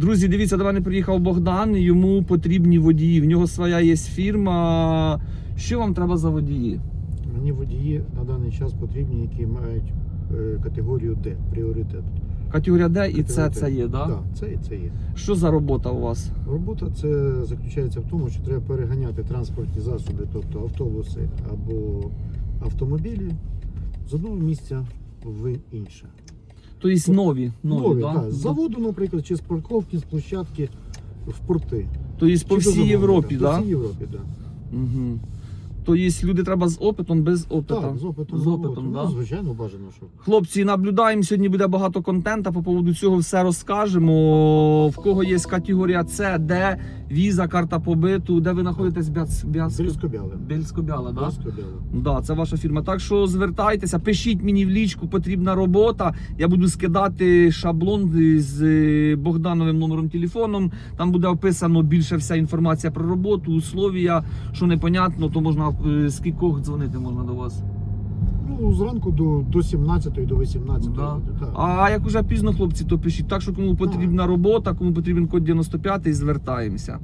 Друзі, дивіться, до мене приїхав Богдан, йому потрібні водії. В нього своя є фірма. Що вам треба за водії? Мені водії на даний час потрібні, які мають е, категорію Д, пріоритет. Категорія Д і Категорія це є, да? Так, це і це є. Що за робота у вас? Робота це заключається в тому, що треба переганяти транспортні засоби, тобто автобуси або автомобілі з одного місця в інше. Тобто нові. Нові, Нові, да? так, з заводу, наприклад, чи з парковки, з площадки в порти. Тобто по всій Європі, так? Да? По всій Європі, так. Угу. Тобто люди треба з опитом, без опиту. Так, з опитом. З опитом, ну, звичайно, бажано, що. Хлопці, наблюдаємо. Сьогодні буде багато контента. По поводу цього все розкажемо. В кого є категорія С, Д, віза, карта побиту, де ви знаходитесь Бяц... Більсько-бяли. Більсько-Біала, да? Да, це ваша фірма. Так що звертайтеся, пишіть мені в лічку, потрібна робота. Я буду скидати шаблон з е, Богдановим номером телефоном. Там буде описано більше вся інформація про роботу, условія. Що непонятно, то можна е, з кількох дзвонити можна до вас. Ну, зранку до, до 17 до 18 Да. так. А як уже пізно, хлопці, то пишіть. Так що кому потрібна робота, кому потрібен код 95, звертаємося.